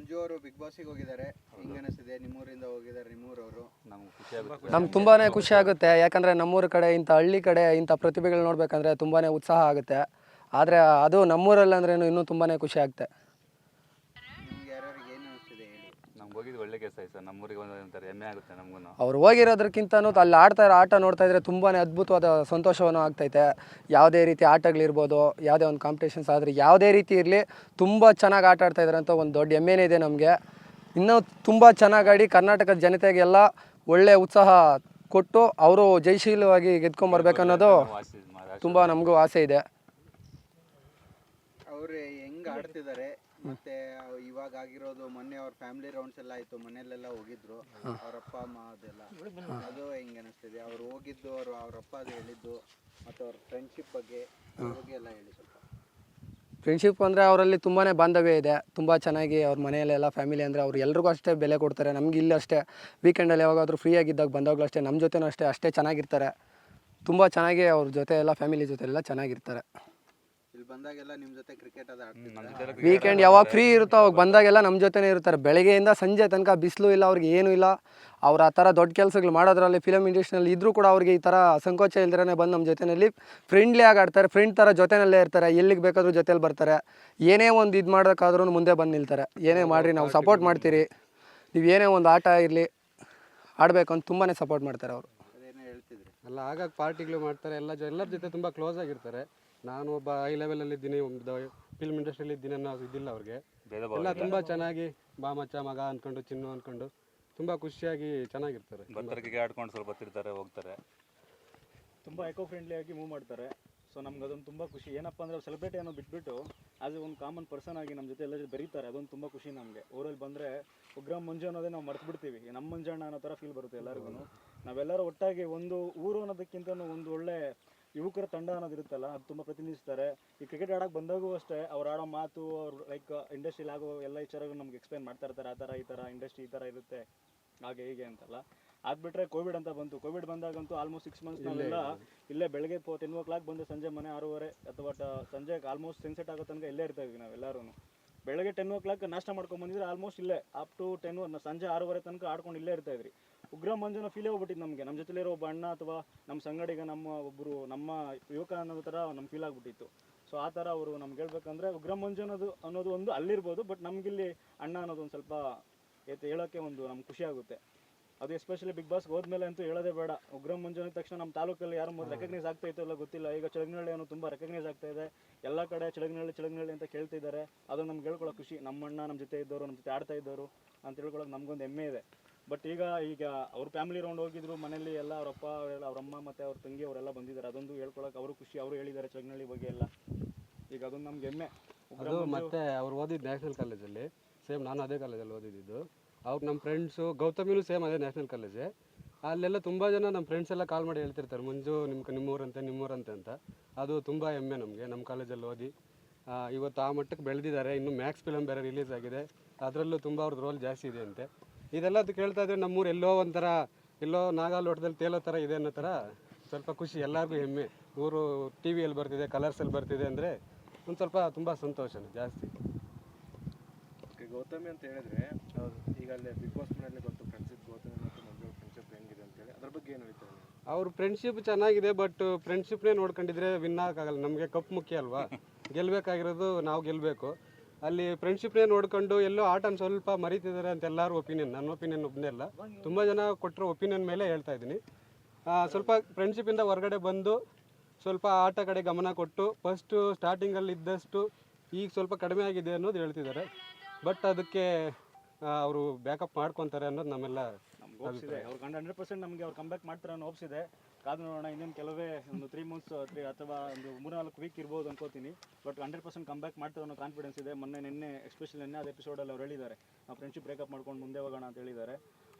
ಮಂಜು ಅವರು ಬಿಗ್ ಬಾಸಿಗೆ ಹೋಗಿದ್ದಾರೆ. ಹೆಂಗ್ ಅನಿಸ್ತಿದೆ? ನಿಮ್ಮೂರಿಂದ ಹೋಗಿದ್ದಾರೆ ನಿಮ್ಮೂರವರು. ನಮ್ಗೆ ಖುಷಿ ಆಗುತ್ತೆ. ನಮ್ಗೆ ತುಂಬಾ ಖುಷಿ ಆಗುತ್ತೆ. ಯಾಕಂದ್ರೆ ನಮ್ಮೂರ ಕಡೆ ಇಂಥ ಹಳ್ಳಿ ಕಡೆ ಇಂಥ ಪ್ರತಿಭೆಗಳು ನೋಡ್ಬೇಕಂದ್ರೆ ತುಂಬಾನೇ ಉತ್ಸಾಹ ಆಗುತ್ತೆ. ಆದರೆ ಅದು ನಮ್ಮೂರಲ್ಲಂದ್ರೇನು ಅಂದ್ರೆ ಇನ್ನೂ ತುಂಬಾನೇ ಖುಷಿ ಆಗುತ್ತೆ ಒಳ್ಳೆ ಕೆಲಸ ಆಯ್ತು ಸರ್ ನಮ್ಮೂರಿಗೆ ಒಂದು ಒಂಥರ ಹೆಮ್ಮೆ ಆಗುತ್ತೆ ನಮಗೂ ಅವ್ರು ಹೋಗಿರೋದಕ್ಕಿಂತ ಅಲ್ಲಿ ಆಡ್ತಾ ಇರೋ ಆಟ ನೋಡ್ತಾ ಇದ್ರೆ ತುಂಬಾ ಅದ್ಭುತವಾದ ಸಂತೋಷವನ್ನು ಆಗ್ತೈತೆ. ಯಾವುದೇ ರೀತಿ ಆಟಗಳಿರ್ಬೋದು ಯಾವುದೇ ಒಂದು ಕಾಂಪಿಟೇಷನ್ಸ್ ಆದರೆ ಯಾವುದೇ ರೀತಿ ಇರಲಿ ತುಂಬ ಚೆನ್ನಾಗಿ ಆಟ ಆಡ್ತಾ ಇದ್ದಾರೆ ಅಂತ ಒಂದು ದೊಡ್ಡ ಹೆಮ್ಮೆನೇ ಇದೆ ನಮಗೆ. ಇನ್ನೂ ತುಂಬ ಚೆನ್ನಾಗಿ ಆಡಿ ಕರ್ನಾಟಕದ ಜನತೆಗೆಲ್ಲ ಒಳ್ಳೆ ಉತ್ಸಾಹ ಕೊಟ್ಟು ಅವರು ಜಯಶೀಲವಾಗಿ ಗೆದ್ಕೊಂಬರ್ಬೇಕನ್ನೋದು ತುಂಬ ನಮಗೂ ಆಸೆ ಇದೆ. ಅವ್ರು ಹೆಂಗ್ ಆಡ್ತಿದ್ದಾರೆ? ಮತ್ತೆ ಇವಾಗ ಆಗಿರೋದು ಮೊನ್ನೆ ಅವ್ರ ಫ್ಯಾಮಿಲಿ ರೌಂಡ್ಸ್ ಎಲ್ಲ ಆಯ್ತು ಮನೆಯಲ್ಲೆಲ್ಲ ಹೋಗಿದ್ರು. ಅವ್ರ ಅಪ್ಪ ಅಮ್ಮ ಅದೆಲ್ಲ. ಅದು ಹೆಂಗ್ ಅನಿಸ್ತಿದೆ? ಅವ್ರು ಹೋಗಿದ್ದು ಅವ್ರು ಅವ್ರ ಅಪ್ಪ ಅದು ಹೇಳಿದ್ದು ಮತ್ತೆ ಅವ್ರ ಫ್ರೆಂಡ್ಶಿಪ್ ಬಗ್ಗೆ ಅದ್ರ ಬಗ್ಗೆ ಎಲ್ಲ ಹೇಳಿ ಸ್ವಲ್ಪ. ಫ್ರೆಂಡ್ಶಿಪ್ ಅಂದರೆ ಅವರಲ್ಲಿ ತುಂಬಾ ಬಾಂಧವ್ಯ ಇದೆ. ತುಂಬ ಚೆನ್ನಾಗಿ ಅವ್ರ ಮನೆಯಲ್ಲೆಲ್ಲ ಫ್ಯಾಮಿಲಿ ಅಂದರೆ ಅವ್ರು ಎಲ್ರಿಗೂ ಅಷ್ಟೇ ಬೆಲೆ ಕೊಡ್ತಾರೆ. ನಮ್ಗೆ ಇಲ್ಲಿ ಅಷ್ಟೇ. ವೀಕೆಂಡಲ್ಲಿ ಯಾವಾಗಾದರೂ ಫ್ರೀ ಆಗಿದ್ದಾಗ ಬಂದಾಗಲೂ ಅಷ್ಟೇ. ನಮ್ಮ ಜೊತೆನೂ ಅಷ್ಟೇ. ಅಷ್ಟೇ ಚೆನ್ನಾಗಿರ್ತಾರೆ. ತುಂಬ ಚೆನ್ನಾಗಿ ಅವ್ರ ಜೊತೆ ಎಲ್ಲ ಫ್ಯಾಮಿಲಿ ಜೊತೆ ಎಲ್ಲ ಚೆನ್ನಾಗಿರ್ತಾರೆ. ಬಂದಾಗೆಲ್ಲ ನಿಮ್ ಜೊತೆ ಕ್ರಿಕೆಟ್ ಅದು ನಮ್ಮ ವೀಕೆಂಡ್ ಯಾವಾಗ ಫ್ರೀ ಇರುತ್ತೋ ಅವಾಗ ಬಂದಾಗೆಲ್ಲ ನಮ್ಮ ಜೊತೆನೇ ಇರ್ತಾರೆ. ಬೆಳಗ್ಗೆಯಿಂದ ಸಂಜೆ ತನಕ ಬಿಸಿಲು ಇಲ್ಲ ಅವ್ರಿಗೆ ಏನೂ ಇಲ್ಲ. ಅವ್ರು ಆ ಥರ ದೊಡ್ಡ ಕೆಲಸಗಳು ಮಾಡೋದ್ರಲ್ಲಿ ಫಿಲಮ್ ಇಂಡಸ್ಟ್ರಿನಲ್ಲಿ ಇದ್ರೂ ಕೂಡ ಅವ್ರಿಗೆ ಈ ಥರ ಸಂಕೋಚ ಇಲ್ದಿರೇ ಬಂದು ನಮ್ಮ ಜೊತೆಯಲ್ಲಿ ಫ್ರೆಂಡ್ಲಿ ಆಗಿ ಆಡ್ತಾರೆ. ಫ್ರೆಂಡ್ ಥರ ಜೊತೆನಲ್ಲೇ ಇರ್ತಾರೆ. ಎಲ್ಲಿಗೆ ಬೇಕಾದರೂ ಜೊತೆಲಿ ಬರ್ತಾರೆ. ಏನೇ ಒಂದು ಇದು ಮಾಡೋಕ್ಕಾದ್ರೂ ಮುಂದೆ ಬಂದು ನಿಲ್ತಾರೆ. ಏನೇ ಮಾಡಿರಿ ನಾವು ಸಪೋರ್ಟ್ ಮಾಡ್ತೀರಿ. ನೀವು ಏನೇ ಒಂದು ಆಟ ಇರಲಿ ಆಡಬೇಕು ಅಂತ ತುಂಬಾ ಸಪೋರ್ಟ್ ಮಾಡ್ತಾರೆ ಅವರು. ಅಲ್ಲ ಆಗಾಗ ಪಾರ್ಟಿಗಳು ಮಾಡ್ತಾರೆ. ಎಲ್ಲ ಜೊ ಎಲ್ಲರ ಜೊತೆ ತುಂಬ ಕ್ಲೋಸ್ ಆಗಿರ್ತಾರೆ. ನಾನು ಒಬ್ಬ ಹೈ ಲೆವೆಲಲ್ಲಿ ಇದ್ದೀನಿ ಒಂದು ಫಿಲ್ಮ್ ಇಂಡಸ್ಟ್ರಿಯಲ್ಲಿ ಇದ್ದೀನಿ ಅನ್ನೋ ಇದಿಲ್ಲ ಅವ್ರಿಗೆ. ಎಲ್ಲ ತುಂಬಾ ಚೆನ್ನಾಗಿ ಬಾ ಮಚ್ಚ ಮಗ ಅನ್ಕೊಂಡು ಚಿನ್ನು ಅನ್ಕೊಂಡು ತುಂಬಾ ಖುಷಿಯಾಗಿ ಚೆನ್ನಾಗಿರ್ತಾರೆ. ಬರ್ತಾರೆ ಆಡ್ಕೊಂಡು ಸ್ವಲ್ಪ ಬರ್ತಿರ್ತಾರೆ ಹೋಗ್ತಾರೆ. ತುಂಬಾ ಎಕೋ ಫ್ರೆಂಡ್ಲಿ ಆಗಿ ಮೂವ್ ಮಾಡ್ತಾರೆ. ಸೊ ನಮ್ಗೆ ಅದೊಂದು ತುಂಬ ಖುಷಿ. ಏನಪ್ಪ ಅಂದರೆ ಸೆಲೆಬ್ರಿಟಿ ಅನ್ನೋ ಬಿಟ್ಬಿಟ್ಟು ಆಸ್ ಎ ಒಂದು ಕಾಮನ್ ಪರ್ಸನ್ ಆಗಿ ನಮ್ಮ ಜೊತೆ ಎಲ್ಲರೂ ಬರೀತಾರೆ. ಬೆರೀತಾರೆ ಅದೊಂದು ತುಂಬ ಖುಷಿ ನಮಗೆ. ಊರಲ್ಲಿ ಬಂದರೆ ಉಗ್ರಂ ಮಂಜು ಅನ್ನೋದೇ ನಾವು ಮರ್ತು ಬಿಡ್ತೀವಿ ನಮ್ಮ ಮಂಜಣ್ಣ ಅನ್ನೋ ಥರ ಫೀಲ್ ಬರುತ್ತೆ ಎಲ್ಲರಿಗೂ ನಾವೆಲ್ಲರೂ ಒಟ್ಟಾಗಿ ಒಂದು ಊರು ಅನ್ನೋದಕ್ಕಿಂತ ಒಂದು ಒಳ್ಳೆ ಯುವಕರ ತಂಡ ಅನ್ನೋದು ಇರುತ್ತಲ್ಲ ಅದು ತುಂಬ ಪ್ರತಿನಿಧಿಸ್ತಾರೆ. ಈ ಕ್ರಿಕೆಟ್ ಆಡೋಕೆ ಬಂದಾಗೂ ಅಷ್ಟೇ ಅವ್ರು ಆಡೋ ಮಾತು ಅವ್ರು ಲೈಕ್ ಇಂಡಸ್ಟ್ರಿಲಿ ಆಗೋ ಎಲ್ಲ ವಿಚಾರಗಳು ನಮ್ಗೆ ಎಕ್ಸ್ಪ್ಲೈನ್ ಮಾಡ್ತಾ ಇರ್ತಾರೆ ಆ ಥರ ಈ ಥರ ಇಂಡಸ್ಟ್ರಿ ಈ ಥರ ಇರುತ್ತೆ ಹಾಗೆ ಹೀಗೆ ಅಂತಲ್ಲ. ಆಗ್ಬಿಟ್ರೆ ಕೋವಿಡ್ ಅಂತ ಬಂತು. ಕೋವಿಡ್ ಬಂದಾಗಂತೂ ಆಲ್ಮೋಸ್ಟ್ ಸಿಕ್ಸ್ ಮಂತ್ಸ್ ನಾವೆಲ್ಲ ಇಲ್ಲೇ ಬೆಳಗ್ಗೆ ಟೆನ್ ಓ ಕ್ಲಾಕ್ ಬಂದು ಸಂಜೆ ಮನೆ ಆರೂವರೆ ಅಥವಾ ಸಂಜೆ ಆಲ್ಮೋಸ್ಟ್ ಸೆನ್ಸೆಟ್ ಆಗೋ ತನಕ ಇಲ್ಲೇ ಇರ್ತಾ ಇದ್ವಿ ನಾವೆಲ್ಲರೂ ಬೆಳಗ್ಗೆ ಟೆನ್ ಓ ಕ್ಲಾಕ್ ನಾಷ್ಟ ಮಾಡ್ಕೊಂಡ್ ಬಂದಿದ್ರೆ ಆಲ್ಮೋಸ್ಟ್ ಇಲ್ಲೇ ಅಪ್ ಟು ಟೆನ್ ಸಂಜೆ ಆರೂವರೆ ತನಕ ಆಡ್ಕೊಂಡು ಇಲ್ಲೇ ಇರ್ತಾ ಇದ್ರಿ ಉಗ್ರ ಮಂಜುನ ಫೀಲ್ ಆಗ್ಬಿಟ್ಟಿದ್ ನಮಗೆ. ನಮ್ಮ ಜೊತೆಲಿರೋ ಒಬ್ಬ ಅಣ್ಣ ಅಥವಾ ನಮ್ಮ ಸಂಗಡಿಗ ನಮ್ಮ ಒಬ್ಬರು ನಮ್ಮ ಯುವಕ ಅನ್ನೋ ಥರ ನಮ್ಗೆ ಫೀಲ್ ಆಗ್ಬಿಟ್ಟಿತ್ತು. ಸೊ ಆ ಥರ ಅವರು ನಮ್ಗೆ ಹೇಳ್ಬೇಕಂದ್ರೆ ಉಗ್ರ ಮಂಜು ಅನ್ನೋದು ಅನ್ನೋದು ಒಂದು ಅಲ್ಲಿರ್ಬೋದು ಬಟ್ ನಮಗಿಲ್ಲಿ ಅಣ್ಣ ಅನ್ನೋದು ಒಂದು ಸ್ವಲ್ಪ ಏತ ಹೇಳೋಕ್ಕೆ ಒಂದು ನಮ್ಗೆ ಖುಷಿ ಆಗುತ್ತೆ. ಅದು ಎಸ್ಪೆಷಲಿ ಬಿಗ್ ಬಾಸ್ ಹೋದ್ಮೇಲೆ ಅಂತೂ ಹೇಳೋದೇ ಬೇಡ. ಉಗ್ರ ಅಂದ ತಕ್ಷಣ ನಮ್ಮ ತಾಲೂಕಲ್ಲಿ ಯಾರು ಮೊದಲು ರೆಕಗ್ನೈಸ್ ಆಗ್ತಾ ಇತ್ತು ಇಲ್ಲ ಗೊತ್ತಿಲ್ಲ. ಈಗ ಚಳಗ್ನಳ್ಳಿ ಅನ್ನೋ ತುಂಬ ರೆಕಗ್ನೈಸ್ ಆಗ್ತಾ ಇದೆ. ಎಲ್ಲ ಕಡೆ ಚಳಗ್ನಳ್ಳಿ ಚಳಗ್ನಳ್ಳಿ ಅಂತ ಕೇಳ್ತಿದ್ದಾರೆ ಅದು ನಮ್ಗೆ ಹೇಳ್ಕೊಳ್ಳೋ ಖುಷಿ. ನಮ್ಮ ಅಣ್ಣ ನಮ್ಮ ಜೊತೆ ಇದ್ದವರು ನಮ್ಮ ಜೊತೆ ಆಡ್ತಾ ಇದ್ದವರು ಅಂತ ಹೇಳ್ಕೊಳ್ಳೋಕೆ ನಮ್ಗೊಂದು ಹೆಮ್ಮೆ ಇದೆ. ಬಟ್ ಈಗ ಈಗ ಅವ್ರ ಫ್ಯಾಮಿಲಿ ರೌಂಡ್ ಹೋಗಿದ್ರು ಮನೇಲಿ ಎಲ್ಲ ಅವ್ರ ಅಪ್ಪ ಅವರೆಲ್ಲ ಅವ್ರ ಅಮ್ಮ ಮತ್ತೆ ಅವ್ರ ತಂಗಿ ಅವರೆಲ್ಲ ಬಂದಿದ್ದಾರೆ. ಅದೊಂದು ಹೇಳ್ಕೊಳಕ್ಕೆ ಅವರು ಖುಷಿ ಅವರು ಹೇಳಿದ್ದಾರೆ ಚಗ್ನಳ್ಳಿ ಬಗ್ಗೆ ಎಲ್ಲ. ಈಗ ಅದೊಂದು ನಮ್ಗೆ ಹೆಮ್ಮೆ. ಅದು ಮತ್ತೆ ಅವ್ರು ಓದಿದ್ದು ನ್ಯಾಷನಲ್ ಕಾಲೇಜಲ್ಲಿ ಸೇಮ್ ನಾನು ಅದೇ ಕಾಲೇಜಲ್ಲಿ ಓದಿದ್ದು. ಅವ್ರು ನಮ್ಮ ಫ್ರೆಂಡ್ಸು ಗೌತಮಿನೂ ಸೇಮ್ ಅದೇ ನ್ಯಾಷನಲ್ ಕಾಲೇಜೇ ಅಲ್ಲೆಲ್ಲ ತುಂಬ ಜನ ನಮ್ಮ ಫ್ರೆಂಡ್ಸ್ ಎಲ್ಲ ಕಾಲ್ ಮಾಡಿ ಹೇಳ್ತಿರ್ತಾರೆ ಮಂಜು ನಿಮ್ಮ ನಿಮ್ಮೂರಂತೆ ನಿಮ್ಮೂರಂತೆ ಅಂತ. ಅದು ತುಂಬ ಹೆಮ್ಮೆ ನಮಗೆ ನಮ್ಮ ಕಾಲೇಜಲ್ಲಿ ಓದಿ. ಇವತ್ತು ಆ ಮಟ್ಟಕ್ಕೆ ಬೆಳೆದಿದ್ದಾರೆ ಇನ್ನು ಮ್ಯಾಕ್ಸ್ ಫಿಲಮ್ ಬೇರೆ ರಿಲೀಸ್ ಆಗಿದೆ. ಅದರಲ್ಲೂ ತುಂಬ ಅವ್ರದ್ದು ರೋಲ್ ಜಾಸ್ತಿ ಇದೆ ಅಂತೆ. ಇದೆಲ್ಲ ಅದು ಕೇಳ್ತಾ ಇದ್ರೆ ನಮ್ಮೂರು ಎಲ್ಲೋ ಒಂಥರ ಎಲ್ಲೋ ನಾಗಾಲೋಟದಲ್ಲಿ ತೇಲೋ ಥರ ಇದೆ ಅನ್ನೋ ಥರ ಸ್ವಲ್ಪ ಖುಷಿ ಎಲ್ಲರಿಗೂ ಹೆಮ್ಮೆ. ಊರು ಟಿ ವಿಯಲ್ಲಿ ಬರ್ತಿದೆ ಕಲರ್ಸಲ್ಲಿ ಬರ್ತಿದೆ ಅಂದರೆ ಒಂದು ಸ್ವಲ್ಪ ತುಂಬ ಸಂತೋಷ ಜಾಸ್ತಿ. ಗೌತಮಿ ಅಂತ ಹೇಳಿದ್ರೆ ಈಗ ಅಲ್ಲೇ ಬಿಗ್ ಬಾಸ್ ಮನೆಯಲ್ಲಿ ಗೊತ್ತು ಫ್ರೆಂಡ್ಶಿಪ್ ಗೌತಮಿ ಮತ್ತು ಮಂಜು ಫ್ರೆಂಡ್ಶಿಪ್ ಹೆಂಗಿದೆ ಅಂತೇಳಿ ಅದ್ರ ಬಗ್ಗೆ ಏನು ಹೇಳ್ತಾರೆ ಅವ್ರ ಫ್ರೆಂಡ್ಶಿಪ್ ಚೆನ್ನಾಗಿದೆ ಬಟ್ ಫ್ರೆಂಡ್ಶಿಪ್ನೇ ನೋಡ್ಕೊಂಡಿದ್ರೆ ವಿನ್ ಆಗಲ್ಲ ನಮಗೆ ಕಪ್ ಮುಖ್ಯ ಅಲ್ವಾ? ಗೆಲ್ಲಬೇಕಾಗಿರೋದು ನಾವು ಗೆಲ್ಲಬೇಕು ಅಲ್ಲಿ ಫ್ರೆಂಡ್ಶಿಪ್ನೇ ನೋಡ್ಕೊಂಡು ಎಲ್ಲೋ ಆಟನ ಸ್ವಲ್ಪ ಮರಿತಿದ್ದಾರೆ ಅಂತ ಎಲ್ಲರೂ ಒಪಿನಿಯನ್ ನನ್ನ ಒಪಿನಿಯನ್ ಒಬ್ಬನೇ ಅಲ್ಲ. ತುಂಬ ಜನ ಕೊಟ್ಟರು ಒಪಿನಿಯನ್ ಮೇಲೆ ಹೇಳ್ತಾ ಇದ್ದೀನಿ. ಸ್ವಲ್ಪ ಫ್ರೆಂಡ್ಶಿಪ್ಪಿಂದ ಹೊರಗಡೆ ಬಂದು ಸ್ವಲ್ಪ ಆಟ ಕಡೆ ಗಮನ ಕೊಟ್ಟು ಫಸ್ಟು ಸ್ಟಾರ್ಟಿಂಗಲ್ಲಿ ಇದ್ದಷ್ಟು ಈಗ ಸ್ವಲ್ಪ ಕಡಿಮೆ ಆಗಿದೆ ಅನ್ನೋದು ಹೇಳ್ತಿದ್ದಾರೆ. ಬಟ್ ಅದಕ್ಕೆ ಅವರು ಬ್ಯಾಕಪ್ ಮಾಡ್ಕೊತಾರೆ ಅನ್ನೋದು ನಮ್ಮೆಲ್ಲ ಹಂಡ್ರೆಡ್ ಪರ್ಸೆಂಟ್ ನಮಗೆ ಅವ್ರು ಕಂಬ್ಯಾಕ್ ಮಾಡ್ತಾರೆ ಅನ್ನೋ ಹೋಪ್ಸ್ ಇದೆ ಕಾದು ನೋಡೋಣ ಇನ್ನೇನು ಕೆಲವೇ ಒಂದು ತ್ರೀ ಮಂತ್ಸ್ ಅಥವಾ ಒಂದು ಮೂರ್ನಾಲ್ಕು ವೀಕ್ ಇರ್ಬೋದು ಅನ್ಕೋತೀನಿ. ಬಟ್ ಹಂಡ್ರೆಡ್ ಪರ್ಸೆಂಟ್ ಕಂಬ್ಯಾಕ್ ಮಾಡ್ತಾರೆ ಅನ್ನೋ ಕಾನ್ಫಿಡೆನ್ಸ್ ಇದೆ. ಮೊನ್ನೆ ನಿನ್ನೆ ಎಸ್ಪೆಷಲಿ ನಿನ್ನೆ ಅದು ಎಪಿಸೋಡಲ್ಲಿ ಅವ್ರು ಹೇಳಿದ್ದಾರೆ ನಾವು ಫ್ರೆಂಡ್ಶಿಪ್ ಬ್ರೇಕಪ್ ಮಾಡ್ಕೊಂಡು ಮುಂದೆ ಹೋಗೋಣ ಅಂತ ಹೇಳಿದ್ದಾರೆ.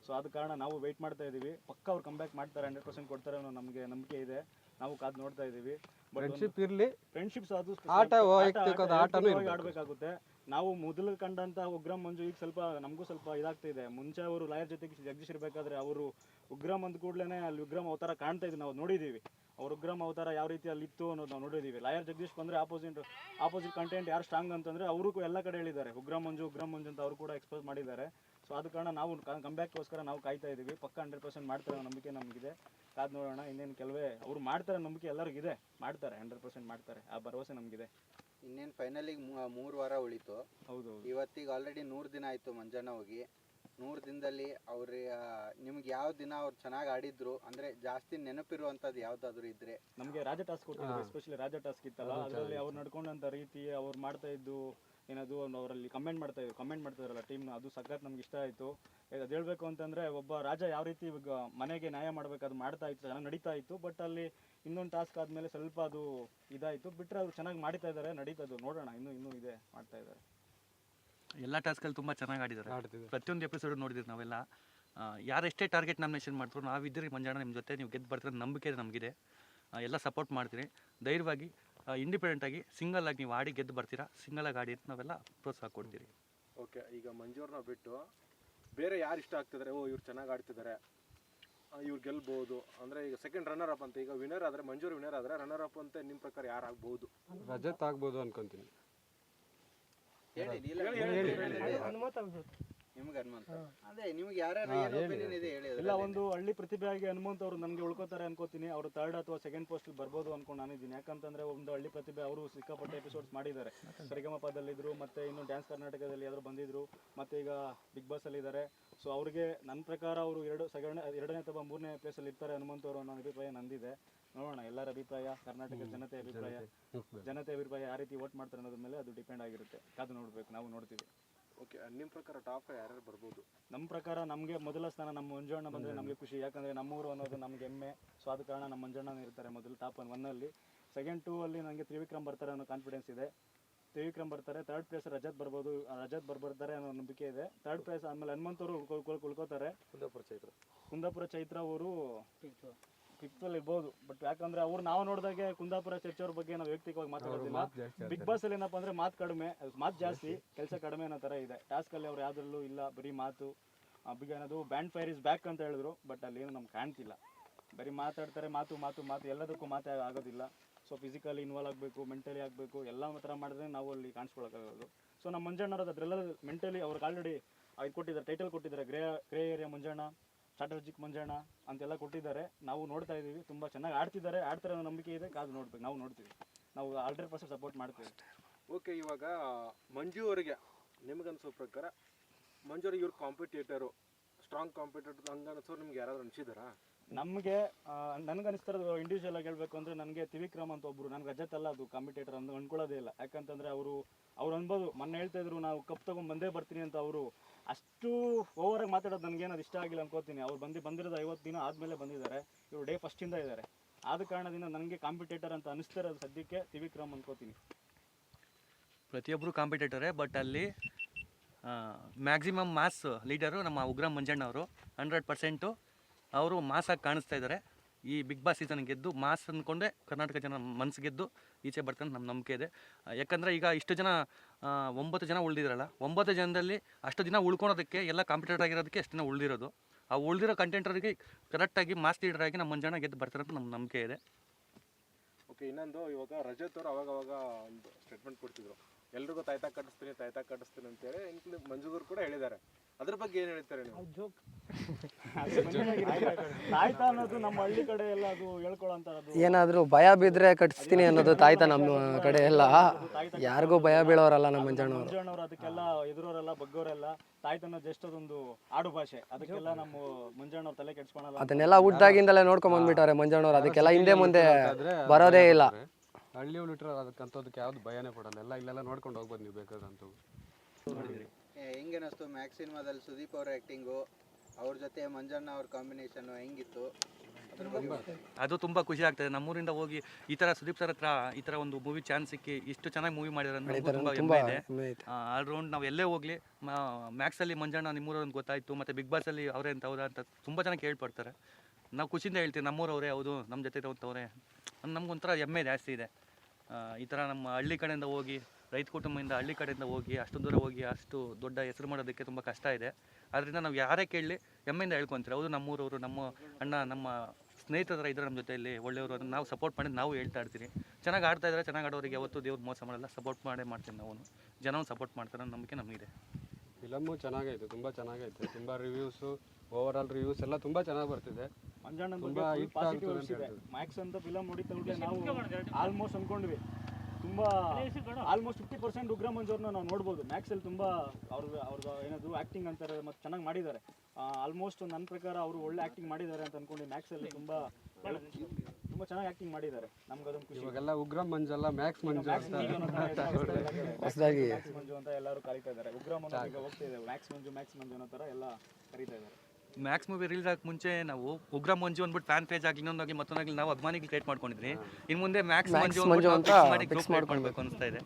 ಸೊ ಆದ ಕಾರಣ ನಾವು ವೆಯ್ಟ್ ಮಾಡ್ತಾ ಇದ್ದೀವಿ ಪಕ್ಕ ಅವ್ರು ಕಂಬ್ಯಾಕ್ ಮಾಡ್ತಾರೆ ಹಂಡ್ರೆಡ್ ಪರ್ಸೆಂಟ್ ಕೊಡ್ತಾರೆ ಅನ್ನೋ ನಮಗೆ ನಂಬಿಕೆ ಇದೆ. ನಾವು ಕಾದು ನೋಡ್ತಾ ಇದ್ದೀವಿ ಬಟ್ ಫ್ರೆಂಡ್ಶಿಪ್ ಇರಲಿ. ಫ್ರೆಂಡ್ಶಿಪ್ಸ್ ಅದು ಆಟ ಆಡ್ಬೇಕಾಗುತ್ತೆ. ನಾವು ಮೊದಲು ಕಂಡಂತ ಉಗ್ರಂ ಮಂಜು ಈಗ ಸ್ವಲ್ಪ ನಮಗೂ ಸ್ವಲ್ಪ ಇದಾಗ್ತಾ ಇದೆ ಮುಂಚೆ ಅವರು ಲಾಯರ್ ಜೊತೆಗೆ ಜಗದೀಶ್ ಇರಬೇಕಾದ್ರೆ ಅವರು ಉಗ್ರಂ ಅಂದ ಕೂಡಲೇ ಅಲ್ಲಿ ಉಗ್ರಂ ಅವತಾರ ಕಾಣ್ತಾ ಇದ್ವಿ ನಾವು ನೋಡಿದ್ದೀವಿ ಅವ್ರ ಉಗ್ರಂ ಅವತಾರ ಯಾವ ರೀತಿ ಅಲ್ಲಿ ಇತ್ತು ಅನ್ನೋದು ನಾವು ನೋಡಿದ್ದೀವಿ ಲಾಯರ್ ಜಗದೀಶ್ ಬಂದರೆ ಆಪೋಸಿಟ್ ಆಪೋಸಿಟ್ ಕಂಟೆಂಟ್ ಯಾರು ಸ್ಟ್ರಾಂಗ್ ಅಂತಂದರೆ ಅವರು ಎಲ್ಲ ಕಡೆ ಹೇಳಿದ್ದಾರೆ. ಉಗ್ರಂ ಮಂಜು ಉಗ್ರಂ ಮಂಜು ಅಂತ ಅವರು ಕೂಡ ಎಕ್ಸ್ಪೋಸ್ ಮಾಡಿದ್ದಾರೆ. ಸೊ ಆದ ಕಾರಣ ನಾವು ಕಂಬ್ಯಾಕ್ಗೋಸ್ಕರ ನಾವು ಕಾಯ್ತಾ ಇದ್ದೀವಿ ಪಕ್ಕ ಹಂಡ್ರೆಡ್ ಪರ್ಸೆಂಟ್ ಮಾಡ್ತಾರೆ ನಂಬಿಕೆ ನಮಗಿದೆ. ಕಾದ್ ನೋಡೋಣ, ಇನ್ನೇನು ಕೆಲವೇ ಅವ್ರು ಮಾಡ್ತಾರೆ ನಂಬಿಕೆ ನಂಬಿಕೆ ಎಲ್ಲರಿಗಿದೆ. ಮಾಡ್ತಾರೆ ಹಂಡ್ರೆಡ್ ಪರ್ಸೆಂಟ್ ಮಾಡ್ತಾರೆ. ಆ ಭರವಸೆ ನಮಗಿದೆ. ಇನ್ನೇನು ಫೈನಲಿಗೆ ಮೂರು ವಾರ ಉಳಿತು. ಹೌದು ಇವತ್ತಿಗೆ ಆಲ್ರೆಡಿ ನೂರು ದಿನ ಆಯಿತು ಮಂಜಣ್ಣ ಹೋಗಿ. ನೂರು ದಿನದಲ್ಲಿ ಅವ್ರ ನಿಮ್ಗೆ ಯಾವ ದಿನ ಅವ್ರು ಚೆನ್ನಾಗಿ ಆಡಿದ್ರು ಅಂದ್ರೆ ಜಾಸ್ತಿ ನೆನಪಿರುವಂತದ್ದು ಯಾವ್ದಾದ್ರು ಇದ್ರೆ. ನಮಗೆ ರಾಜ ಟಾಸ್ಕ್ ಕೊಟ್ಟಿದ್ರು ಎಸ್ಪೆಷಲಿ ರಾಜ ಟಾಸ್ಕ್ ಇತ್ತಲ್ಲ ಅದರಲ್ಲಿ ಅವ್ರು ನಡ್ಕೊಂಡಂತ ರೀತಿ ಅವ್ರು ಮಾಡ್ತಾ ಇದ್ದು ಏನದು ಒಂದು ಅವರಲ್ಲಿ ಕಮೆಂಟ್ ಮಾಡ್ತಾ ಇದ್ರು ಕಮೆಂಟ್ ಮಾಡ್ತಾ ಇದ್ರಲ್ಲ ಟೀಮ್ನ ಅದು ಸಖತ್ ನಮ್ಗೆ ಇಷ್ಟ ಆಯ್ತು. ಅದು ಹೇಳ್ಬೇಕು ಅಂತಂದ್ರೆ ಒಬ್ಬ ರಾಜ ಯಾವ ರೀತಿ ಮನೆಗೆ ನ್ಯಾಯ ಮಾಡ್ಬೇಕು ಅದು ಮಾಡ್ತಾ ಇತ್ತು ಚೆನ್ನಾಗಿ ನಡೀತಾ ಇತ್ತು ಬಟ್ ಅಲ್ಲಿ ಇನ್ನೊಂದು ಟಾಸ್ಕ್ ಆದಮೇಲೆ ಸ್ವಲ್ಪ ಅದು ಇದಾಯಿತು. ಬಿಟ್ಟರೆ ಅವ್ರು ಚೆನ್ನಾಗಿ ಮಾಡ್ತಾ ಇದ್ದಾರೆ ನಡೀತದು. ನೋಡೋಣ. ಇನ್ನೂ ಇನ್ನೂ ಇದೆ ಮಾಡ್ತಾ ಇದ್ದಾರೆ ಎಲ್ಲ ಟಾಸ್ಕಲ್ಲಿ ತುಂಬ ಚೆನ್ನಾಗಿ ಆಡಿದ್ದಾರೆ. ಪ್ರತಿಯೊಂದು ಎಪಿಸೋಡ್ ನೋಡಿದ್ರಿ ನಾವೆಲ್ಲ. ಯಾರು ಎಷ್ಟೇ ಟಾರ್ಗೆಟ್ ನಾಮಿನೇಷನ್ ಮಾಡಿದ್ರು ನಾವಿದ್ದರೆ ಮಂಜಾಣ ನಿಮ್ಮ ಜೊತೆ. ನೀವು ಗೆದ್ದು ಬರ್ತೀರ ನಂಬಿಕೆ ನಮಗಿದೆ. ಎಲ್ಲ ಸಪೋರ್ಟ್ ಮಾಡ್ತೀನಿ ಧೈರ್ಯವಾಗಿ ಇಂಡಿಪೆಂಡೆಂಟಾಗಿ ಸಿಂಗಲ್ ಆಗಿ ನೀವು ಆಡಿ ಗೆದ್ದು ಬರ್ತೀರಾ? ಸಿಂಗಲ್ ಆಗಿ ಆಡಿ ಅಂತ ನಾವೆಲ್ಲ ಪ್ರೋತ್ಸಾಹ ಕೊಡ್ತೀರಿ. ಓಕೆ ಈಗ ಮಂಜೂರ್ನ ಬಿಟ್ಟು ಬೇರೆ ಯಾರು ಇಷ್ಟ ಆಗ್ತಿದ್ದಾರೆ ಓ ಇವ್ರು ಚೆನ್ನಾಗಿ ಆಡ್ತಿದ್ದಾರೆ ಇವ್ರು ಗೆಲ್ಬಹುದು ಅಂದ್ರೆ ಈಗ ಸೆಕೆಂಡ್ ರನ್ನರ್ ಅಪ್ ಅಂತ ಈಗ ವಿನರ್ ಆದ್ರೆ ಮಂಜೂರ್ ವಿನರ್ ಆದ್ರೆ ರನ್ನರ್ ಅಪ್ ಅಂತ ನಿಮ್ಮ ಪ್ರಕಾರ ಯಾರು ಆಗ್ಬಹುದು ರಜತ್ ಆಗ್ಬೋದು ಅನ್ಕೊಂತೀನಿ. ನಿಮ್ಗೆ ಹನುಮಂತ ಅದೇ ನಿಮ್ಗೆ ಯಾರ್ಯಾರು ಏನು ಒಪಿನಿಯನ್ ಇದೆ ಹೇಳಿ ಇಲ್ಲ. ಒಂದು ಹಳ್ಳಿ ಪ್ರತಿಭೆಯಾಗಿ ಹನುಮಂತ್ ಅವರು ನನಗೆ ಉಳ್ಕೋತಾರೆ ಅನ್ಕೋತೀನಿ. ಅವರು ಥರ್ಡ್ ಅಥವಾ ಸೆಕೆಂಡ್ ಪೋಸ್ಟ್ ಬರ್ಬೋದು ಅನ್ಕೊಂಡು ನಾನಿದ್ದೀನಿ. ಯಾಕಂತಂದ್ರೆ ಒಂದು ಹಳ್ಳಿ ಪ್ರತಿಭೆ ಅವರು ಸಿಕ್ಕಾಪಟ್ಟೆ ಎಪಿಸೋಡ್ಸ್ ಮಾಡಿದ್ದಾರೆ. ಸರಿಗಮಪದಲ್ಲಿದ್ರು ಮತ್ತೆ ಇನ್ನು ಡ್ಯಾನ್ಸ್ ಕರ್ನಾಟಕದಲ್ಲಿ ಯಾರು ಬಂದಿದ್ರು ಮತ್ತೆ ಈಗ ಬಿಗ್ ಬಾಸ್ ಅಲ್ಲಿ ಇದ್ದಾರೆ. ಸೊ ಅವ್ರಿಗೆ ನನ್ನ ಪ್ರಕಾರ ಅವರು ಎರಡು ಸೆಕೆಂಡ್ ಎರಡನೇ ಅಥವಾ ಮೂರನೇ ಪ್ಲೇಸ್ ಅಲ್ಲಿ ಇರ್ತಾರೆ ಹನುಮಂತ್ ಅವರು ಅನ್ನೋ ಅಭಿಪ್ರಾಯ ನಂದಿದೆ. ನೋಡೋಣ ಎಲ್ಲರ ಅಭಿಪ್ರಾಯ ಕರ್ನಾಟಕದ ಜನತೆ ಅಭಿಪ್ರಾಯ. ಜನತೆ ಅಭಿಪ್ರಾಯ ಯಾವ ರೀತಿ ವೋಟ್ ಮಾಡ್ತಾರೆ ಅನ್ನೋದ್ರ ಮೇಲೆ ಅದು ಡಿಪೆಂಡ್ ಆಗಿರುತ್ತೆ. ಕಾದು ನೋಡ್ಬೇಕು ನಾವು ನೋಡ್ತೀವಿ. ಓಕೆ ನಿಮ್ಮ ಪ್ರಕಾರ ಟಾಪ್ ಯಾರ್ಯಾರು ಬರ್ಬೋದು? ನಮ್ಮ ಪ್ರಕಾರ ನಮಗೆ ಮೊದಲ ಸ್ಥಾನ ನಮ್ಮ ಮಂಜಣ್ಣ ಬಂದರೆ ನಮಗೆ ಖುಷಿ. ಯಾಕಂದರೆ ನಮ್ಮೂರು ಅನ್ನೋದು ನಮಗೆ ಹೆಮ್ಮೆ. ಸೊ ಆದ ಕಾರಣ ನಮ್ಮ ಮಂಜಣ್ಣ ಇರ್ತಾರೆ ಮೊದಲು ಟಾಪ್ ಒನ್ ಒನ್ನಲ್ಲಿ ಸೆಕೆಂಡ್ ಟೂ ಅಲ್ಲಿ ನನಗೆ ತ್ರಿವಿಕ್ರಮ್ ಬರ್ತಾರೆ ಅನ್ನೋ ಕಾನ್ಫಿಡೆನ್ಸ್ ಇದೆ. ತ್ರಿವಿಕ್ರಮ್ ಬರ್ತಾರೆ. ಥರ್ಡ್ ಪ್ಲೇಸ್ ರಜತ್ ಬರ್ಬೋದು. ರಜತ್ ಬರ್ಬರ್ತಾರೆ ಅನ್ನೋ ನಂಬಿಕೆ ಇದೆ. ಥರ್ಡ್ ಪ್ಲೇಸ್ ಆಮೇಲೆ ಹನುಮಂತವರು ಉಳ್ಕೋತಾರೆ ಕುಂದಾಪುರ ಚೈತ್ರ. ಕುಂದಾಪುರ ಚೈತ್ರ ಅವರು ಫಿಫ್ತಲ್ಲಿ ಇರ್ಬೋದು. ಬಟ್ ಯಾಕಂದ್ರೆ ಅವ್ರು ನಾವು ನೋಡಿದಾಗೆ ಕುಂದಾಪುರ ಚರ್ಚ್ ಅವ್ರ ಬಗ್ಗೆ ನಾವು ವ್ಯಕ್ತಿಕವಾಗಿ ಮಾತಾಡೋದಿಲ್ಲ. ಬಿಗ್ ಬಾಸ್ ಅಲ್ಲಿ ಏನಪ್ಪಾ ಅಂದ್ರೆ ಮಾತು ಕಡಿಮೆ ಮಾತು ಜಾಸ್ತಿ. ಕೆಲಸ ಕಡಿಮೆ ಅನ್ನೋ ತರ ಇದೆ. ಟಾಸ್ಕ್ ಅಲ್ಲಿ ಅವ್ರು ಯಾವ್ದ್ರಲ್ಲೂ ಇಲ್ಲ ಬರೀ ಮಾತು. ಬಿಗ್ ಅನ್ನೋದು ಬ್ಯಾಂಡ್ ಫೈರ್ ಇಸ್ ಬ್ಯಾಕ್ ಅಂತ ಹೇಳಿದ್ರು ಬಟ್ ಅಲ್ಲಿ ಏನು ನಮ್ಗೆ ಕಾಣ್ತಿಲ್ಲ. ಬರೀ ಮಾತಾಡ್ತಾರೆ ಮಾತು ಮಾತು ಮಾತು ಎಲ್ಲದಕ್ಕೂ ಮಾತೇ ಆಗೋದಿಲ್ಲ. ಸೊ ಫಿಸಿಕಲಿ ಇನ್ವಾಲ್ವ್ ಆಗಬೇಕು ಮೆಂಟಲಿ ಆಗಬೇಕು ಎಲ್ಲ ಥರ ಮಾಡಿದ್ರೆ ನಾವು ಅಲ್ಲಿ ಕಾಣಿಸ್ಕೊಳಕ್ಕಾಗೋದು. ಸೊ ನಮ್ಮ ಮಂಜಣ್ಣವ್ರದ್ದು ಅದರೆಲ್ಲ ಮೆಂಟಲಿ ಅವ್ರಿಗೆ ಆಲ್ರೆಡಿ ಇದು ಕೊಟ್ಟಿದ್ದಾರೆ ಟೈಟಲ್ ಕೊಟ್ಟಿದ್ದಾರೆ ಗ್ರೇ ಗ್ರೇ ಏರಿಯಾ ಮಂಜಣ್ಣ ಸ್ಟ್ರಾಟಜಿಕ್ ಮಂಜಣ್ಣ ಅಂತೆಲ್ಲ ಕೊಟ್ಟಿದ್ದಾರೆ. ನಾವು ನೋಡ್ತಾ ಇದ್ದೀವಿ. ತುಂಬ ಚೆನ್ನಾಗಿ ಆಡ್ತಿದ್ದಾರೆ. ಆಡ್ತಾರೆ ಅನ್ನೋ ನಂಬಿಕೆ ಇದೆ. ಕಾದು ನೋಡ್ಬೇಕು. ನಾವು ನೋಡ್ತೀವಿ. ನಾವು ಹಂಡ್ರೆಡ್ ಪರ್ಸೆಂಟ್ ಸಪೋರ್ಟ್ ಮಾಡ್ತೀವಿ. ಓಕೆ ಇವಾಗ, ಮಂಜು ಅವರಿಗೆ ನಿಮಗನ್ಸೋ ಪ್ರಕಾರ, ಮಂಜು ಅವ್ರಿಗೆ ಇವ್ರ ಕಾಂಪಿಟೇಟರು ಸ್ಟ್ರಾಂಗ್ ಕಾಂಪಿಟೇಟರ್ ಹಂಗ ನಿಮ್ಗೆ ಯಾರಾದ್ರೂ ಅನ್ಸಿದಾರಾ ನಮಗೆ ನನಗೆ ಅನಿಸ್ತಿರೋದು ಇಂಡಿವಿಜುವಲ್ ಆಗಿ ಹೇಳ್ಬೇಕು ಅಂದರೆ ನನಗೆ ತ್ರಿವಿಕ್ರಮ್ ಅಂತ ಒಬ್ರು, ನನಗೆ ರಜತ್ ಅಲ್ಲ ಅದು ಕಾಂಪಿಟೇಟರ್ ಅಂತ ಅನ್ಕೊಳ್ಳೋದೇ ಇಲ್ಲ. ಯಾಕಂತಂದ್ರೆ ಅವರು, ಅವ್ರು ಅನ್ಬೋದು. ಮೊನ್ನೆ ಹೇಳ್ತಾ ಇದ್ರು, ನಾವು ಕಪ್ ತಗೊಂಡ್ ಬಂದೇ ಬರ್ತೀನಿ ಅಂತ ಅವರು. ಅಷ್ಟು ಓವರ್ ಆಗಿ ಮಾತಾಡೋದು ನನಗೇನು ಅದು ಇಷ್ಟ ಆಗಿಲ್ಲ ಅನ್ಕೋತೀನಿ. ಅವ್ರು ಬಂದು ಬಂದಿರೋದು ಐವತ್ತು ದಿನ ಆದಮೇಲೆ ಬಂದಿದ್ದಾರೆ. ಇವರು ಡೇ ಫಸ್ಟಿಂದ ಇದ್ದಾರೆ. ಆದ ಕಾರಣದಿಂದ ನನಗೆ ಕಾಂಪಿಟೇಟರ್ ಅಂತ ಅನಿಸ್ತಿರೋದು ಸದ್ಯಕ್ಕೆ ತ್ರಿವಿಕ್ರಮ್ ಅನ್ಕೋತೀನಿ. ಪ್ರತಿಯೊಬ್ಬರು ಕಾಂಪಿಟೇಟರೇ ಬಟ್ ಅಲ್ಲಿ ಮ್ಯಾಕ್ಸಿಮಮ್ ಮಾಸ್ ಲೀಡರು ನಮ್ಮ ಉಗ್ರಂ ಮಂಜಣ್ಣ ಅವರು ಹಂಡ್ರೆಡ್ ಪರ್ಸೆಂಟು ಅವರು ಮಾಸಾಗಿ ಕಾಣಿಸ್ತಾ ಇದ್ದಾರೆ. ಈ ಬಿಗ್ ಬಾಸ್ ಸೀಸನ್ ಗೆದ್ದು ಮಾಸ್ ಅಂದ್ಕೊಂಡೆ ಕರ್ನಾಟಕ ಜನ ಮನಸ್ಸು ಗೆದ್ದು ಈಚೆ ಬರ್ತಾನೆ ನಮ್ಮ ನಂಬಿಕೆ ಇದೆ. ಯಾಕಂದರೆ ಈಗ ಇಷ್ಟು ಜನ ಒಂಬತ್ತು ಜನ ಉಳಿದಿರಲ್ಲ ಒಂಬತ್ತು ಜನದಲ್ಲಿ ಅಷ್ಟು ದಿನ ಉಳ್ಕೊಳೋದಕ್ಕೆ ಎಲ್ಲ ಕಾಂಪಿಟೇಟರ್ ಆಗಿರೋದಕ್ಕೆ ಅಷ್ಟು ದಿನ ಉಳಿದಿರೋದು. ಆ ಉಳಿದಿರೋ ಕಂಟೆಂಟರಿಗೆ ಕರೆಕ್ಟಾಗಿ ಮಾಸ್ ಲೀಡರ್ ಆಗಿ ನಮ್ಮ ಜನ ಗೆದ್ದು ಬರ್ತಾರೆ ಅಂತ ನಮ್ಮ ನಂಬಿಕೆ ಇದೆ. ಓಕೆ ಇನ್ನೊಂದು ಇವಾಗ ರಜತ್ ಅವರು ಅವಾಗ ಒಂದು ಸ್ಟೇಟ್ಮೆಂಟ್ ಕೊಡ್ತಿದ್ರು. ಎಲ್ರಿಗೂ ತಾಯ್ತಾ ಕಟ್ಟಿಸ್ತೀನಿ ತಾಯ್ತಾ ಕಟ್ಟಿಸ್ತೀನಿ ಅಂತೇಳಿ ಇನ್ಕ್ಲೂಡ್ ಮಂಜುಗರು ಕೂಡ ಹೇಳಿದ್ದಾರೆ. ಅದ್ರ ಬಗ್ಗೆ ಏನು ಹೇಳ್ತಾರೆ ನೀವು? ಆಯ್ತಾ. ಅನ್ನೋದು ನಮ್ಮ ಹಳ್ಳಿ ಕಡೆ ಎಲ್ಲ ಅದು ಹೇಳ್ಕೊಳ್ಳೋಂಥದ್ದು ಏನಾದರೂ ಭಯ ಬಿದ್ರೆ ಕಟ್ಟಿಸ್ತೀನಿ ಅನ್ನೋದು ತಾಯ್ತ ನಮ್ಮ ಕಡೆ ಎಲ್ಲ. ಯಾರಿಗೂ ಭಯ ಬೀಳೋರಲ್ಲ ನಮ್ಮ ಮಂಜಣ್ಣವ್ರು. ಮಂಜಣ್ಣವ್ರು ಅದಕ್ಕೆಲ್ಲ ಎದುರೋರೆಲ್ಲ ಬಗ್ಗೋರೆಲ್ಲ ತಾಯ್ತನ ಜಸ್ಟ್ ಅದೊಂದು ಆಡು ಭಾಷೆ. ಅದಕ್ಕೆಲ್ಲ ನಮ್ಮ ಮಂಜಣ್ಣವ್ರು ತಲೆ ಕೆಡ್ಸ್ಕೊಳಲ್ಲ ಅದನ್ನೆಲ್ಲ ಹುಟ್ಟಾಗಿಂದಲೇ ನೋಡ್ಕೊಂಡ್ ಬಂದ್ಬಿಟ್ಟವ್ರೆ ಮಂಜಣ್ಣವ್ರು. ಅದಕ್ಕೆಲ್ಲ ಹಿಂದೆ ಮುಂದೆ ಬರೋದೇ ಇಲ್ಲ. ಹಳ್ಳಿ ಇಟ್ಟರೆ ಅದಕ್ಕಂಥದಕ್ಕೆ ಯಾವ್ದು ಭಯನೇ ಕೊಡಲ್ಲ ಎಲ್ಲ ಇಲ್ಲೆಲ್ಲ ನೋಡ್ಕೊಂಡು ಹೋಗ್ಬೋದು ನೀವು ಬೇಕಾದಂತೂ. ಹೆಂಗೆ ಅನಿಸ್ತು ಮ್ಯಾಕ್ಸ್ ಸಿನಿಮಾದಲ್ಲಿ ಸುದೀಪ್ ಅವ್ರ ಆ್ಯಕ್ಟಿಂಗು ಅವ್ರ ಜೊತೆ ಮಂಜಣ್ಣ ಅವ್ರ ಕಾಂಬಿನೇಷನ್ನು ಹೆಂಗಿತ್ತು? ಅದ್ರ ಬಗ್ಗೆ ಅದು ತುಂಬ ಖುಷಿ ಆಗ್ತದೆ. ನಮ್ಮೂರಿಂದ ಹೋಗಿ ಈ ತರ ಸುದೀಪ್ ಸರ್ ಹತ್ರ ಈ ತರ ಒಂದು ಮೂವಿ ಚಾನ್ಸ್ ಸಿಕ್ಕಿ ಇಷ್ಟು ಚೆನ್ನಾಗಿ ಮೂವಿ ಮಾಡಿದ್ರೆ ನಮಗೂ ತುಂಬ ಹೆಮ್ಮೆ ಇದೆ. ಆಲ್ರೌಂಡ್ ನಾವು ಎಲ್ಲೇ ಹೋಗಲಿ ಮ್ಯಾಕ್ಸಲ್ಲಿ ಮಂಜಣ್ಣ ನಿಮ್ಮೂರ ಗೊತ್ತಾಯ್ತು ಮತ್ತೆ ಬಿಗ್ ಬಾಸಲ್ಲಿ ಅವರೇ ಅಂತ ಹೌದಾ ಅಂತ ತುಂಬ ಚೆನ್ನಾಗಿ ಕೇಳ್ಪಡ್ತಾರೆ. ನಾವು ಖುಷಿಯಿಂದ ಹೇಳ್ತೀವಿ ನಮ್ಮೂರವರೇ ಹೌದು ನಮ್ಮ ಜೊತೆ ಇರೋಂಥವ್ರೆ. ನಮ್ಗೊಂಥರ ಹೆಮ್ಮೆ ಜಾಸ್ತಿ ಇದೆ. ಈ ಥರ ನಮ್ಮ ಹಳ್ಳಿ ಕಡೆಯಿಂದ ಹೋಗಿ, ರೈತ ಕುಟುಂಬದಿಂದ ಹಳ್ಳಿ ಕಡೆಯಿಂದ ಹೋಗಿ ಅಷ್ಟು ದೂರ ಹೋಗಿ, ಅಷ್ಟು ದೊಡ್ಡ ಹೆಸರು ಮಾಡೋದಕ್ಕೆ ತುಂಬ ಕಷ್ಟ ಇದೆ. ಆದ್ದರಿಂದ ನಾವು ಯಾರೇ ಕೇಳಲಿ ಹೆಮ್ಮೆಯಿಂದ ಹೇಳ್ಕೊಂತೀರಿ. ಹೌದು, ನಮ್ಮೂರವರು, ನಮ್ಮ ಅಣ್ಣ, ನಮ್ಮ ಸ್ನೇಹಿತರ ಥರ ಇದ್ದಾರೆ ನಮ್ಮ ಜೊತೆಯಲ್ಲಿ ಒಳ್ಳೆಯವರು ಅದನ್ನು ನಾವು ಸಪೋರ್ಟ್ ಮಾಡಿ ನಾವು ಹೇಳ್ತಾ ಇರ್ತೀವಿ ಚೆನ್ನಾಗಿ ಆಡ್ತಾ ಇದ್ದಾರೆ ಚೆನ್ನಾಗಿ ಆಡೋರಿಗೆ ಯಾವತ್ತೂ ದೇವ್ರು ಮೋಸ ಮಾಡಲ್ಲ. ಸಪೋರ್ಟ್ ಮಾಡೇ ಮಾಡ್ತೀವಿ ನಾವು. ಜನ ಸಪೋರ್ಟ್ ಮಾಡ್ತಾರೆ ನಂಬಿಕೆ ನಮಗಿದೆ. ಫಿಲಮ್ಮು ಚೆನ್ನಾಗೈತೆ, ತುಂಬ ಚೆನ್ನಾಗೈತೆ. ತುಂಬ ರಿವ್ಯೂಸು ಓವರ್ ಆಲ್ ರಿವ್ಯೂಸ್ ಎಲ್ಲ ತುಂಬಾ ಚೆನ್ನಾಗಿ ಬರ್ತಿದೆ. ಮಂಜಾಣ ತುಂಬಾ ಪಾಸಿಟಿವ್ ಇದೆ ಮ್ಯಾಕ್ಸ್ ಅಂತ ಫಿಲಮ್ ನೋಡಿದ ಕೂಡಲೇ ನಾವು ಆಲ್ಮೋಸ್ಟ್ ಅನ್ಕೊಂಡ್ವಿ. ತುಂಬಾ ಆಲ್ಮೋಸ್ಟ್ ಫಿಫ್ಟಿ ಪರ್ಸೆಂಟ್ ಉಗ್ರ ಮಂಜೂರ್ನ ನಾವು ನೋಡ್ಬೋದು. ಮ್ಯಾಕ್ಸಲ್ಲಿ ತುಂಬಾ ಅವ್ರದ್ದು ಅವ್ರದ್ದು ಏನದು ಆ್ಯಕ್ಟಿಂಗ್ ಅಂತಾರೆ ಮತ್ತೆ ಚೆನ್ನಾಗಿ ಮಾಡಿದ್ದಾರೆ. ಆಲ್ಮೋಸ್ಟ್ ನನ್ನ ಪ್ರಕಾರ ಅವರು ಒಳ್ಳೆ ಆಕ್ಟಿಂಗ್ ಮಾಡಿದ್ದಾರೆ ಅಂತ ಅನ್ಕೊಂಡು ಮ್ಯಾಕ್ಸಲ್ಲಿ ತುಂಬಾ ತುಂಬಾ ಚೆನ್ನಾಗಿ ಆಕ್ಟಿಂಗ್ ಮಾಡಿದ್ದಾರೆ. ನಮ್ಗೆ ಅದೊಂದು ಖುಷಿ. ಇವಾಗೆಲ್ಲ Ugram ಮಂಜಲ್ಲ max Manju max Manju max ಅಂತ ಎಲ್ಲರೂ ಕರೀತಾ ಇದ್ದಾರೆ. ಉಗ್ರ ಮಂಜು ಈಗ ಹೋಗ್ತಾ ಮ್ಯಾಕ್ಸ್ ಮಂಜು ಮ್ಯಾಕ್ಸ್ ಮಂಜು ಅನ್ನೋ ತರ ಎಲ್ಲ ಕರೀತಾ ಇದ್ದಾರೆ. ಮ್ಯಾಕ್ಸ್ ಮೂವಿ ರಿಲೀಸ್ ಆಗಕ್ಕೆ ಮುಂಚೆ ನಾವು ಉಗ್ರ ಮಂಜು ಅಂದ್ಬಿಟ್ಟು ಫ್ಯಾನ್ ಪೇಜ್ ಆಗಿ ಇನ್ನೊಂದಾಗಿ ಮತ್ತೊಂದಾಗಿ ನಾವು ಅಭಿಮಾನಿಗಳು ಕ್ರಿಯೇಟ್ ಮಾಡ್ಕೊಂಡಿದ್ವಿ. ಇನ್ನು ಮುಂದೆ ಮ್ಯಾಕ್ಸ್ ಮಂಜು ಅಂದ್ಬಿಟ್ಟು ಅಂತ ಮಾಡಿ ಗ್ರೂಪ್ ಮಾಡ್ಕೊಳ್ಬೇಕು ಅನಿಸ್ತಾ ಇದೆ.